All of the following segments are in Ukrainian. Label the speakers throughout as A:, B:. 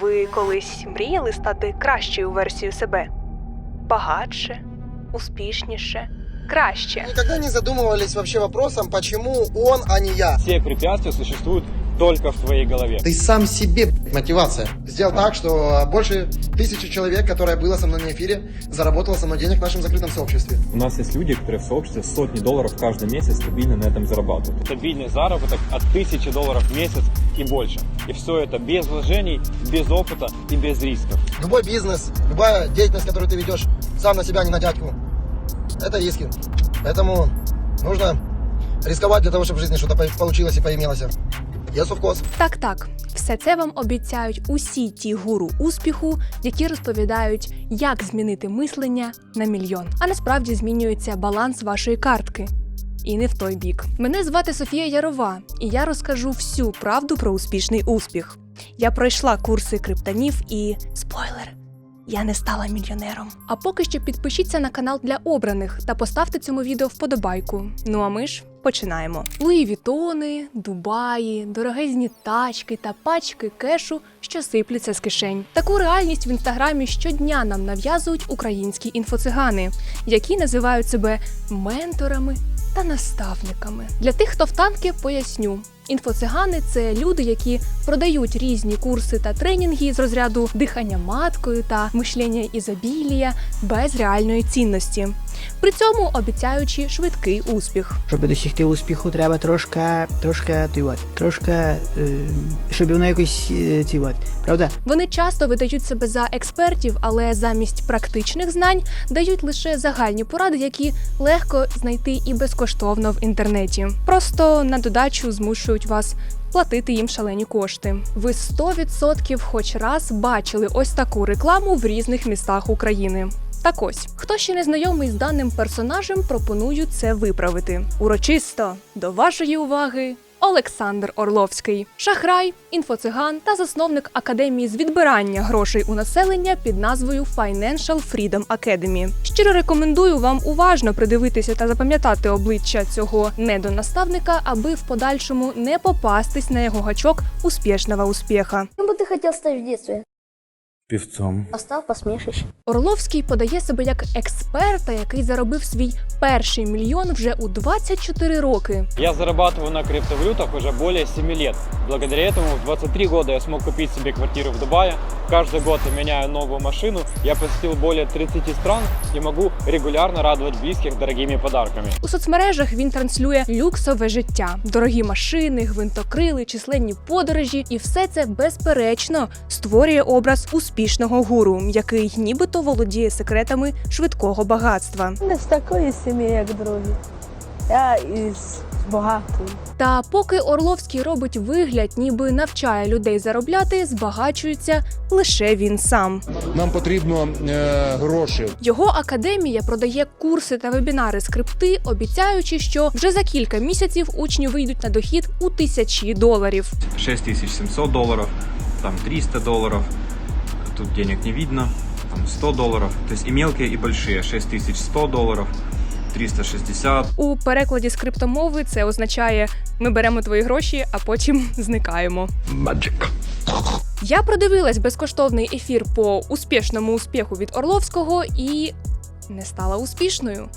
A: Ви колись мріяли стати кращою версією себе? Багатше, успішніше, краще.
B: Никогда не задумывались вообще вопросом, почему он, а не я.
C: Все препятствия существуют только в твоей голове.
B: Ты сам себе блядь, мотивация. Сделал так, что больше тысячи человек, которое было со мной на эфире, заработало со мной денег в нашем закрытом сообществе.
C: У нас есть люди, которые в сообществе сотни долларов каждый месяц стабильно на этом зарабатывают. Стабильный заработок от тысячи долларов в месяц и больше. И все это без вложений, без опыта и без рисков.
B: Любой бизнес, любая деятельность, которую ты ведешь сам на себя, а не на дядьку, это риски. Поэтому нужно рисковать для того, чтобы в жизни что-то по- получилось и поимелось. Я совкос.
A: Так, так, все це вам обіцяють усі ті гуру успіху, які розповідають, як змінити мислення на мільйон. А насправді змінюється баланс вашої картки. І не в той бік. Мене звати Софія Ярова, і я розкажу всю правду про успішний успіх. Я пройшла курси криптонів і спойлер. Я не стала мільйонером. А поки що підпишіться на канал для обраних та поставте цьому відео вподобайку. Ну а ми ж починаємо. Луї Вітони, Дубаї, дорогезні тачки та пачки кешу, що сипляться з кишень. Таку реальність в інстаграмі щодня нам нав'язують українські інфоцигани, які називають себе менторами та наставниками. Для тих, хто в танки, поясню. Інфоцигани це люди, які продають різні курси та тренінги з розряду дихання маткою та мишлення ізобілія без реальної цінності, при цьому обіцяючи швидкий успіх.
D: Щоб досягти успіху, треба трошки, трошки, ти от, трошки, е, щоб воно якось е, ці от, правда?
A: Вони часто видають себе за експертів, але замість практичних знань дають лише загальні поради, які легко знайти і безкоштовно в інтернеті. Просто на додачу змушують вас платити їм шалені кошти. Ви 100% хоч раз бачили ось таку рекламу в різних містах України. Так ось, хто ще не знайомий з даним персонажем, пропоную це виправити. Урочисто до вашої уваги Олександр Орловський, шахрай, інфоциган та засновник академії з відбирання грошей у населення під назвою Financial Freedom Academy. Щиро рекомендую вам уважно придивитися та запам'ятати обличчя цього недонаставника, аби в подальшому не попастись на його гачок успішного успіха.
E: Кем бы ты хотел стать в детстве?
C: Певцом.
E: Остав посмешище.
A: Орловський подає себе як експерта, який заробив свій перший мільйон вже у 24 роки.
C: Я зарабатываю на криптовалютах уже более 7 лет. Благодаря этому в 23 года я смог купить себе квартиру в Дубае. Каждый год я меняю новую машину. Я посетил более 30 стран и могу регулярно радовать близких дорогими подарками.
A: У соцмережах він транслює люксове життя, дорогі машини, гвинтокрили, численні подорожі, і все це безперечно створює образ успішного гуру, який нібито володіє секретами швидкого багатства.
F: Не з такої сім'ї, як другі. Я із багатої.
A: Та поки Орловський робить вигляд, ніби навчає людей заробляти, збагачується лише він сам.
G: Нам потрібно е, гроші.
A: Його академія продає курси та вебінари скрипти, обіцяючи, що вже за кілька місяців учні вийдуть на дохід у тисячі доларів.
H: 6700 долларов, там 300 долларов, тут денег не видно, там 100 долларов, то есть и мелкие, и большие, 6100 долларов, 360,
A: У перекладі з криптомови це означає: ми беремо твої гроші, а потім зникаємо. Я продивилась безкоштовний ефір по успішному успіху від Орловського і не стала успішною.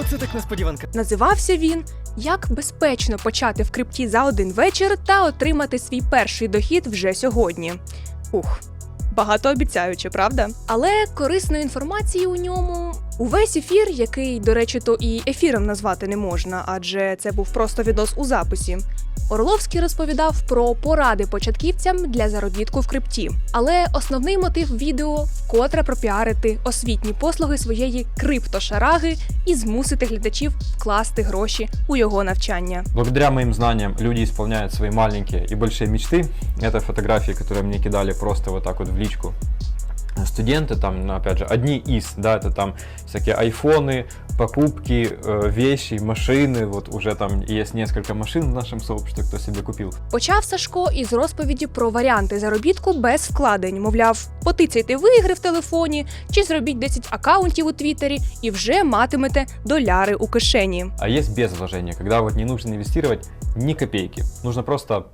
I: Оце так несподіванка.
A: Називався він Як безпечно почати в крипті за один вечір та отримати свій перший дохід вже сьогодні. Ух, багатообіцяюче, правда? Але корисної інформації у ньому. Увесь ефір, який, до речі, то і ефіром назвати не можна, адже це був просто відос у записі. Орловський розповідав про поради початківцям для заробітку в крипті. Але основний мотив відео вкотре пропіарити освітні послуги своєї криптошараги і змусити глядачів вкласти гроші у його навчання.
H: Благодаря моим знаниям люди исполняют свои маленькие и большие мечты. Это фотографии, которые мне кидали просто вот так вот в личку. Студенты там, ну, опять же, одни из, да, это там всякие айфоны, покупки, э, вещи, машины, вот уже там есть несколько машин в нашем сообществе, кто себе купил.
A: Почав Сашко із розповіді про варіанти заробітку без вкладень. Мовляв, потицяйте в ігри в телефоні чи зробіть 10 акаунтів у Твіттері і вже матимете доляри у кишені.
H: А есть без вложения, когда вот не нужно инвестировать ни копейки. Нужно просто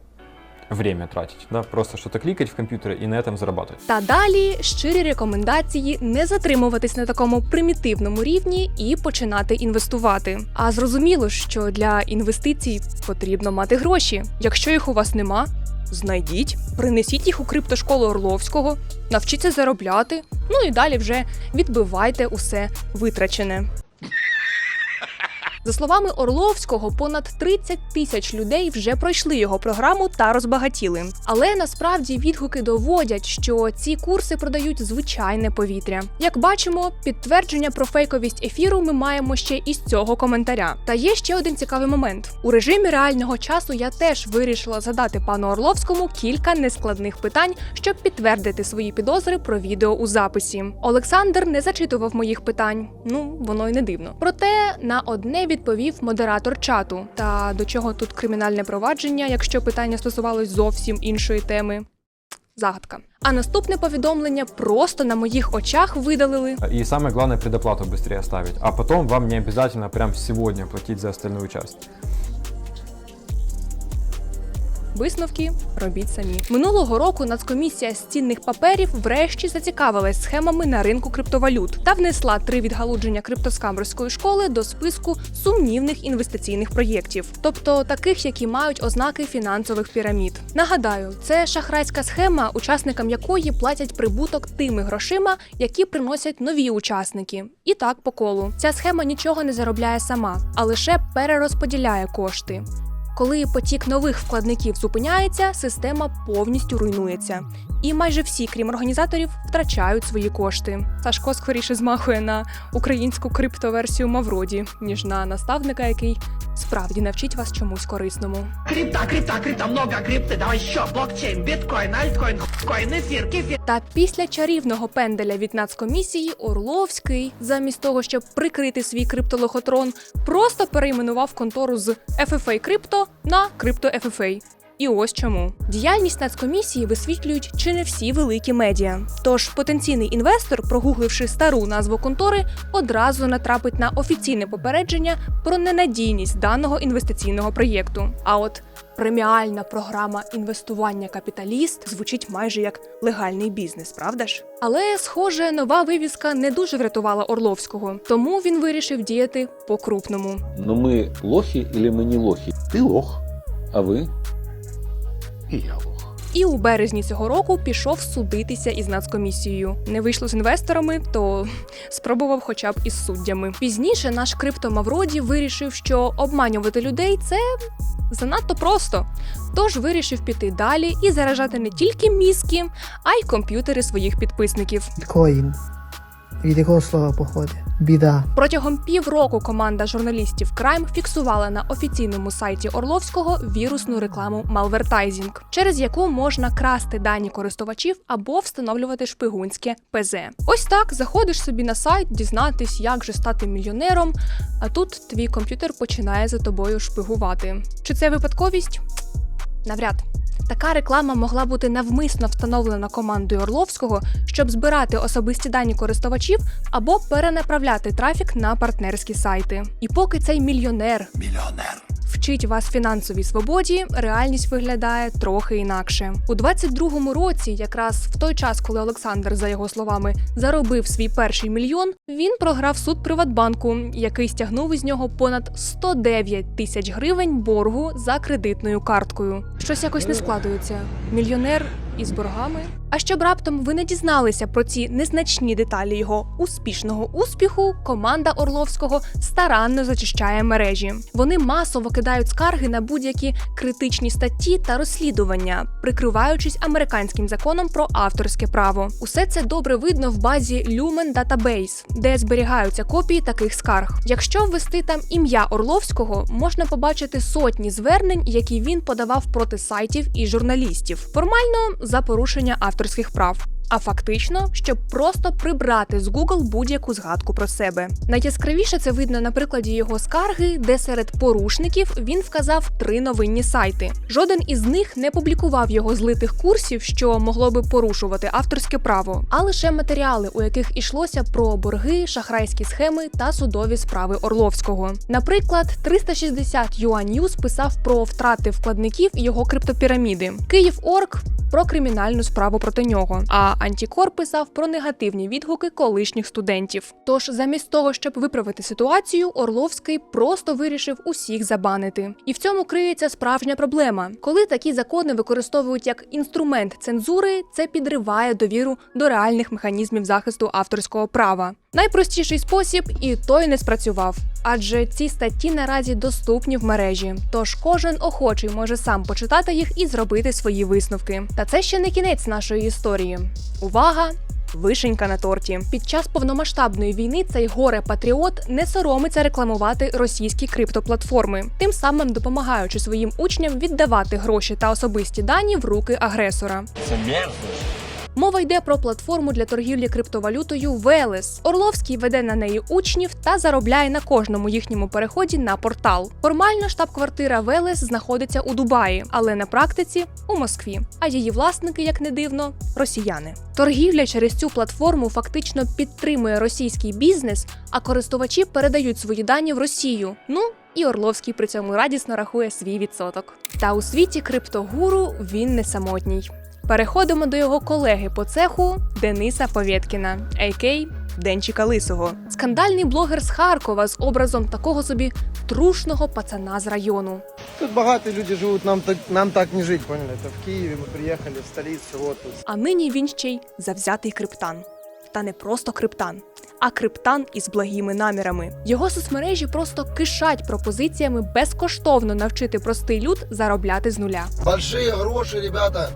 H: время тратить, да, просто что-то кликать в компьютере и на этом зарабатывать.
A: Та далі щирі рекомендації не затримуватись на такому примітивному рівні і починати інвестувати. А зрозуміло, що для інвестицій потрібно мати гроші. Якщо їх у вас нема, знайдіть, принесіть їх у криптошколу Орловського, навчіться заробляти. Ну і далі вже відбивайте усе витрачене. За словами Орловського, понад 30 тисяч людей вже пройшли його програму та розбагатіли. Але насправді відгуки доводять, що ці курси продають звичайне повітря. Як бачимо, підтвердження про фейковість ефіру ми маємо ще із цього коментаря. Та є ще один цікавий момент: у режимі реального часу я теж вирішила задати пану Орловському кілька нескладних питань, щоб підтвердити свої підозри про відео у записі. Олександр не зачитував моїх питань. Ну воно й не дивно. Проте на одне відповів модератор чату. Та до чого тут кримінальне провадження, якщо питання стосувалось зовсім іншої теми? Загадка. А наступне повідомлення просто на моїх очах видалили.
H: И самое главное, предоплату быстрее оставить. А потом вам не обязательно прям сегодня платить за остальную часть.
A: Висновки робіть самі. Минулого року Нацкомісія з цінних паперів врешті зацікавилась схемами на ринку криптовалют та внесла три відгалудження криптоскамерської школи до списку сумнівних інвестиційних проєктів, тобто таких, які мають ознаки фінансових пірамід. Нагадаю, це шахрайська схема, учасникам якої платять прибуток тими грошима, які приносять нові учасники. І так по колу. Ця схема нічого не заробляє сама, а лише перерозподіляє кошти. Коли потік нових вкладників зупиняється, система повністю руйнується. І майже всі, крім організаторів, втрачають свої кошти. Сашко скоріше змахує на українську криптоверсію Мавроді, ніж на наставника, який справді навчить вас чомусь корисному.
J: Крипта, крипта, крипта, много крипты, давай еще, блокчейн, биткоин, альткоин, коин, эфир, кефир.
A: Та після чарівного пенделя від нацкомісії Орловський, замість того, щоб прикрити свій криптолохотрон, просто перейменував контору з FFA Крипто на Крипто FFA. І ось чому діяльність нацкомісії висвітлюють чи не всі великі медіа. Тож потенційний інвестор, прогугливши стару назву контори, одразу натрапить на офіційне попередження про ненадійність даного інвестиційного проєкту. А от преміальна програма інвестування капіталіст звучить майже як легальний бізнес, правда ж? Але, схоже, нова вивіска не дуже врятувала Орловського, тому він вирішив діяти по-крупному.
K: Но мы лохи или мы не лохи?
G: Ты лох,
K: А вы?
A: І у березні цього року пішов судитися із нацкомісією. Не вийшло з інвесторами, то спробував хоча б із суддями. Пізніше наш крипто Мавроді вирішив, що обманювати людей це занадто просто. Тож вирішив піти далі і заражати не тільки мізки, а й комп'ютери своїх підписників.
D: Коїн. Від якого слова походить? Біда.
A: Протягом півроку команда журналістів Крайм фіксувала на офіційному сайті Орловського вірусну рекламу Malvertising, через яку можна красти дані користувачів або встановлювати шпигунське ПЗ. Ось так заходиш собі на сайт, дізнатись, як же стати мільйонером. А тут твій комп'ютер починає за тобою шпигувати. Чи це випадковість? Навряд. Така реклама могла бути навмисно встановлена командою Орловського, щоб збирати особисті дані користувачів або перенаправляти трафік на партнерські сайти. І поки цей мільйонер
G: Миллионер.
A: Вчить вас фінансовій свободі, реальність виглядає трохи інакше. У 22-му році, якраз в той час, коли Олександр, за його словами, заробив свій перший мільйон, він програв суд Приватбанку, який стягнув із нього понад 109 тисяч гривень боргу за кредитною карткою. Щось якось не складується. Мільйонер із боргами. А щоб раптом ви не дізналися про ці незначні деталі його успішного успіху, команда Орловського старанно зачищає мережі. Вони масово кидають скарги на будь-які критичні статті та розслідування, прикриваючись американським законом про авторське право. Усе це добре видно в базі Lumen Database, де зберігаються копії таких скарг. Якщо ввести там ім'я Орловського, можна побачити сотні звернень, які він подавав проти сайтів і журналістів. Формально за порушення авторських прав. А фактично, щоб просто прибрати з Google будь-яку згадку про себе. Найяскравіше це видно на прикладі його скарги, де серед порушників він вказав три новинні сайти. Жоден із них не публікував його злитих курсів, що могло би порушувати авторське право, а лише матеріали, у яких ішлося про борги, шахрайські схеми та судові справи Орловського. Наприклад, 360 UA News писав про втрати вкладників його криптопіраміди. Київ.Орг про кримінальну справу проти нього. А Антікор писав про негативні відгуки колишніх студентів. Тож, замість того, щоб виправити ситуацію, Орловський просто вирішив усіх забанити. І в цьому криється справжня проблема. Коли такі закони використовують як інструмент цензури, це підриває довіру до реальних механізмів захисту авторського права. Найпростіший спосіб і той не спрацював, адже ці статті наразі доступні в мережі. Тож кожен охочий може сам почитати їх і зробити свої висновки. Та це ще не кінець нашої історії. Увага! Вишенька на торті. Під час повномасштабної війни цей горе-патріот не соромиться рекламувати російські криптоплатформи, тим самим допомагаючи своїм учням віддавати гроші та особисті дані в руки агресора.
G: Це мерзость.
A: Мова йде про платформу для торгівлі криптовалютою Велес. Орловський веде на неї учнів та заробляє на кожному їхньому переході на портал. Формально штаб-квартира Велес знаходиться у Дубаї, але на практиці у Москві. А її власники, як не дивно, росіяни. Торгівля через цю платформу фактично підтримує російський бізнес, а користувачі передають свої дані в Росію. Ну і Орловський при цьому радісно рахує свій відсоток. Та у світі криптогуру він не самотній. Переходимо до його колеги по цеху Дениса Повєткіна, а.к. Денчика Лисого. Скандальний блогер з Харкова з образом такого собі трушного пацана з району.
B: Тут богатые люди живут, нам так, нам так не жить, поняли? Это в Киеве мы приехали, в столицу, вот тут.
A: А нині він ще й завзятий криптан. Та не просто криптан, а криптан із благими намірами. Його соцмережі просто кишать пропозиціями безкоштовно навчити простий люд заробляти з нуля.
B: Большие гроши, ребята,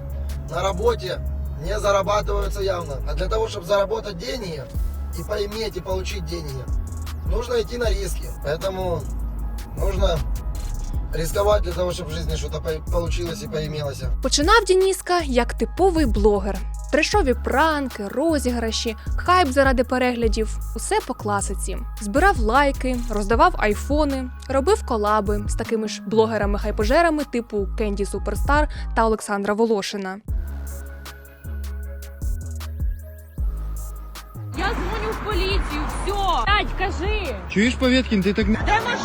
B: на работе не зарабатываются явно. А для того, чтобы заработать деньги и поиметь и получить деньги, нужно идти на риски. Поэтому нужно рисковать для того, чтобы в жизни что-то по- получилось и поимелось.
A: Починав Дініска як типовий блогер. Трешові пранки, розіграші, хайп заради переглядів усе по класиці. Збирав лайки, роздавав айфони, робив колаби з такими ж блогерами-хайпожерами типу Кенді Суперстар та Олександра Волошина.
F: Я дзвоню в поліцію, все. Дядь, кажи.
I: Чуєш, Повєткін, ти так не...
F: Машина?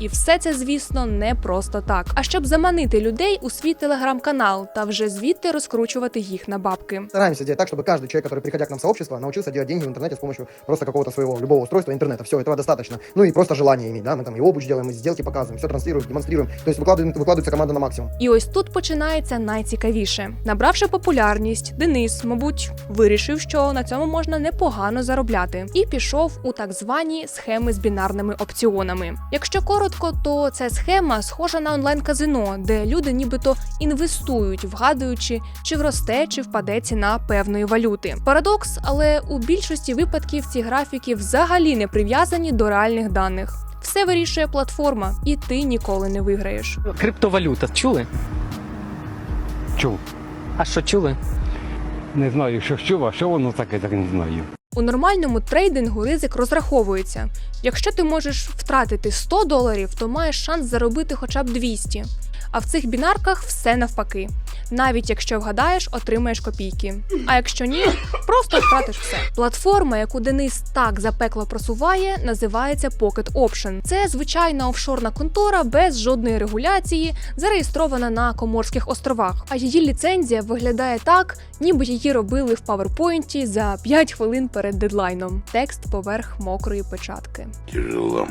A: І все це, звісно, не просто так, а щоб заманити людей у свій телеграм-канал та вже звідти розкручувати їх на бабки.
B: Стараемся делать так, чтобы каждый человек, который, приходя к нам в сообщество, научился делать деньги в интернете с помощью просто какого-то своего любого устройства интернета. Все, этого достаточно. Ну и просто желание иметь, да, мы там и обуч делаем, и сделки показываем, все транслируем, демонстрируем. То есть выкладываем, выкладывается команда на максимум.
A: І ось тут починається найцікавіше. Набравши популярність, Денис, мабуть, вирішив, що на цьому можна непогано заробляти, і пішов у так звані схеми з бінарними опціонами. Якщо коротко, то це схема схожа на онлайн-казино, де люди нібито інвестують, вгадуючи, чи вросте, чи впаде ціна певної валюти. Парадокс, але у більшості випадків ці графіки взагалі не прив'язані до реальних даних. Все вирішує платформа, і ти ніколи не виграєш.
L: Криптовалюта чули?
I: Чув.
L: А що чули?
I: Не знаю, що чув, а що воно таке, так не знаю.
A: У нормальному трейдингу ризик розраховується. Якщо ти можеш втратити 100 доларів, то маєш шанс заробити хоча б 200. А в цих бінарках все навпаки. Навіть якщо вгадаєш, отримаєш копійки. А якщо ні, просто втратиш все. Платформа, яку Денис так запекло просуває, називається Pocket Option. Це звичайна офшорна контора без жодної регуляції, зареєстрована на Коморських островах. А її ліцензія виглядає так, ніби її робили в PowerPoint за 5 хвилин перед дедлайном. Текст поверх мокрої печатки.
G: Тяжело.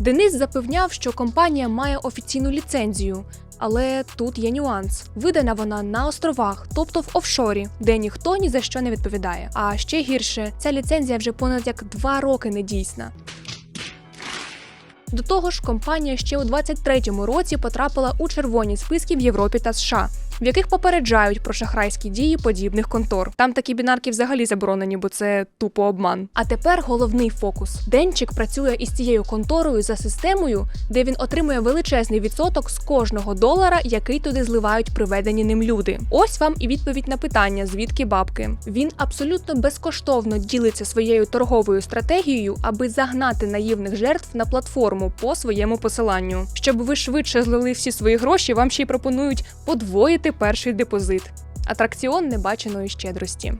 A: Денис запевняв, що компанія має офіційну ліцензію. Але тут є нюанс. Видана вона на островах, тобто в офшорі, де ніхто ні за що не відповідає. А ще гірше, ця ліцензія вже понад як два роки не дійсна. До того ж, компанія ще у 23-му році потрапила у червоні списки в Європі та США в яких попереджають про шахрайські дії подібних контор. Там такі бінарки взагалі заборонені, бо це тупо обман. А тепер головний фокус: Денчик працює із цією конторою за системою, де він отримує величезний відсоток з кожного долара, який туди зливають приведені ним люди. Ось вам і відповідь на питання, звідки бабки. Він абсолютно безкоштовно ділиться своєю торговою стратегією, аби загнати наївних жертв на платформу по своєму посиланню. Щоб ви швидше злили всі свої гроші, вам ще й пропонують подвоїти перший депозит. Атракціон небаченої щедрості.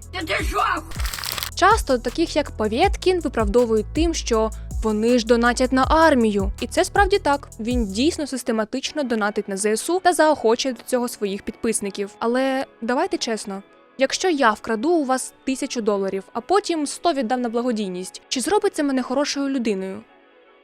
A: Часто таких як Павєткін виправдовують тим, що вони ж донатять на армію, і це справді так. Він дійсно систематично донатить на ЗСУ та заохочує до цього своїх підписників. Але давайте чесно. Якщо я вкраду у вас тисячу доларів, а потім 100 віддам на благодійність, чи зробить це мене хорошою людиною?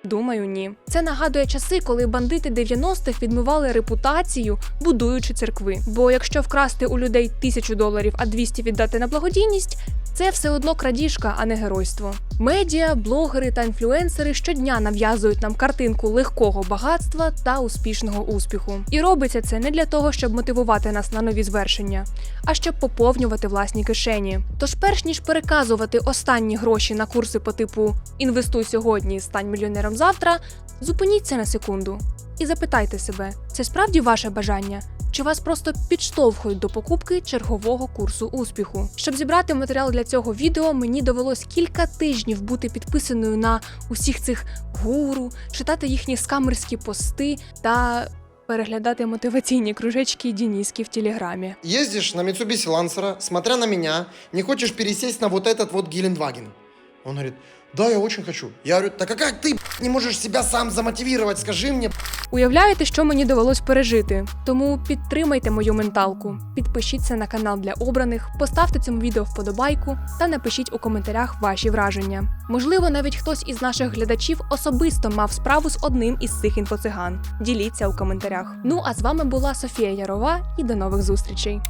A: Думаю, ні. Це нагадує часи, коли бандити 90-х відмивали репутацію, будуючи церкви. Бо якщо вкрасти у людей тисячу доларів, а 200 віддати на благодійність, це все одно крадіжка, а не геройство. Медіа, блогери та інфлюенсери щодня нав'язують нам картинку легкого багатства та успішного успіху. І робиться це не для того, щоб мотивувати нас на нові звершення, а щоб поповнювати власні кишені. Тож, перш ніж переказувати останні гроші на курси по типу інвестуй сьогодні, стань мільйонером завтра, зупиніться на секунду і запитайте себе, це справді ваше бажання? Чи вас просто підштовхують до покупки чергового курсу успіху? Щоб зібрати матеріал для цього відео, мені довелось кілька тижнів бути підписаною на усіх цих гуру, читати їхні скамерські пости та переглядати мотиваційні кружечки Дініски в телеграмі.
B: Ездишь на Mitsubishi Lancer, смотря на меня, не хочешь пересесть на вот этот вот Гелендваген. Он говорит, да, я очень хочу. Я говорю, так а как ты не можешь себя сам замотивировать, скажи мне.
A: Уявляєте, що мені довелось пережити? Тому підтримайте мою менталку, підпишіться на канал для обраних, поставте цьому відео вподобайку та напишіть у коментарях ваші враження. Можливо, навіть хтось із наших глядачів особисто мав справу з одним із цих інфоциган. Діліться у коментарях. Ну а з вами була Софія Ярова і до нових зустрічей.